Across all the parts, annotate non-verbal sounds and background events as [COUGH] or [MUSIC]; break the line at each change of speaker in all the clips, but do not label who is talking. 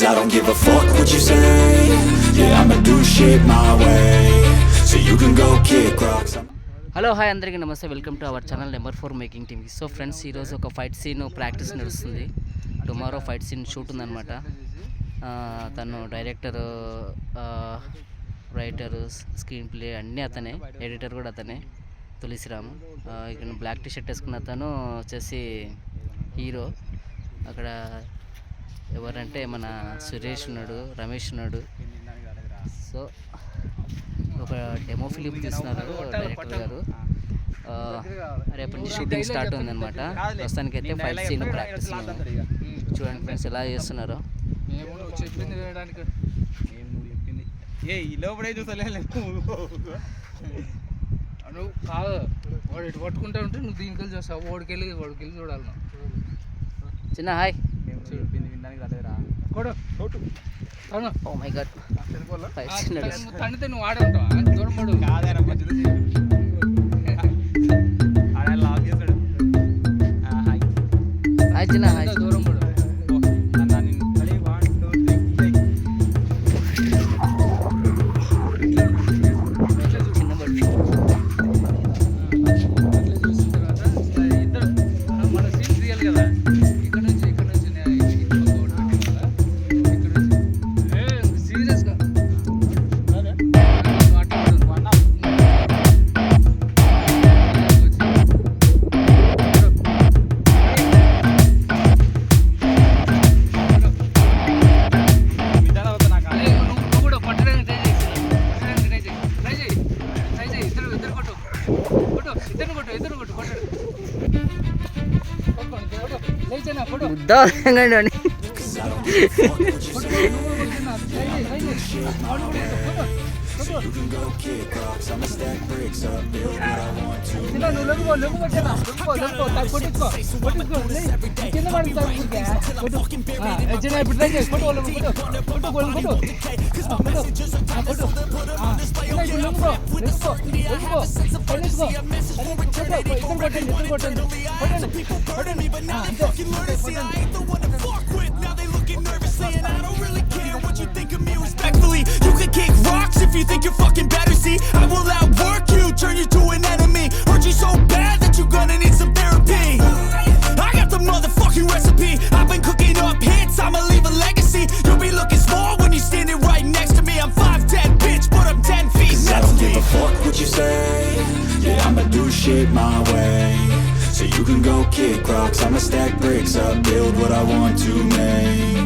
Cause I don't give a fuck what you say. Yeah, I'ma do shit my way. So you can go kick rocks.
Hello hi అందరికీ నమస్తే. Welcome to our channel number four making team so friends ఈరోజు ఒక fight scene practice నడుస్తుంది. Tomorrow fight scene shoot ఉందన్నమాట. తను director writer screen play అన్నీ అతనే editor కూడా అతనే తులసిరామ్. ఇక్కడ బ్లాక్ టీ షర్ట్ వేసుకున్న అతను వచ్చేసి హీరో అక్కడ ఎవరంటే మన సురేష్ ఉన్నాడు రమేష్ ఉన్నాడు. సో ఒక డెమో ఫిలిం తీస్తున్నారు డైరెక్టర్ గారు. ఆ, రేపటి నుంచి షూటింగ్ స్టార్ట్ ఉందన్నమాట. ప్రస్తుతానికి అయితే ఫైట్ సీన్ ప్రాక్టీస్ చూడండి ఫ్రెండ్స్ ఎలా చేస్తున్నారో.
ఏ ఈ లోపడే చూసలే
నువ్వు. కాదు వాడు ఇటు పట్టుకుంటా ఉంటే నువ్వు దీనికి వెళ్ళి చూస్తావు. వాడికి వెళ్ళి వాడికి వెళ్ళి చూడాలి
చిన్న హాయ్.
నేను వినడానికి రాలేదురా.
కొడు. అవును?
Oh my god fight scene నడుస్తుంది
నువ్వు తండ్రితే నువ్వు ఆడుంటావు దూరం పడు.
కాదేరా మంచిది [LAUGHS] ఆడ లాక్ చేస్తాడు ఆ, హాయ్.
హాయ్ చిన్న హాయ్
అంతా దూరం મુદ્દા વેંગણો ને
So you can go kick rocks, I'ma stack bricks up, build what I want to.
ಇಲ್ಲ ಲಗು ಲಗು ಬಟ್ಟೆ ಲಗು ಲಗು ತಾಕ್ ಕೊಟ್ಟಿಸ್ಕೋ ಕೊಟ್ಟಿಸ್ಕೋ ಉಳ್ಳಿ ಚಿನ್ನ ಮಾಡಿ ತಾಕ್ ಕೊಡ್ಗೆ ಕೊಟ್ಟು ಜನ ಬಿಡ್ದಂಗೆ ಕೊಟ್ಟು ಒಳ್ಳೆ ಕೊಟ್ಟು ಕೊಟ್ಟು ಕೊಟ್ಟು ಕೊಟ್ಟು ಕೊಟ್ಟು ಇಲ್ಲ ಇದು ಲಗು ಲಗು ಲಗು ಕೊಟ್ಟಿಸ್ಕೋ ಇದ್ರ ಕೊಟ್ಟೆ ಇದ್ರ ಕೊಟ್ಟೆ ಕೊಟ್ಟೆ ಕೊಟ್ಟೆ
ಕೊಟ್ಟೆ you think you're fucking better. See, I will outwork you, turn you to an enemy. Hurt you so bad that you're gonna need some therapy. I got the motherfucking recipe. I've been cooking up hits, I'ma leave a legacy. You'll be looking small when you're standing right next to me. I'm 5'10, bitch, but I'm 10 feet I don't give a fuck what you say. Yeah, I'ma do shit my way. So you can go kick rocks, I'ma stack bricks up, build what I want to make.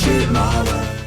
Shimara.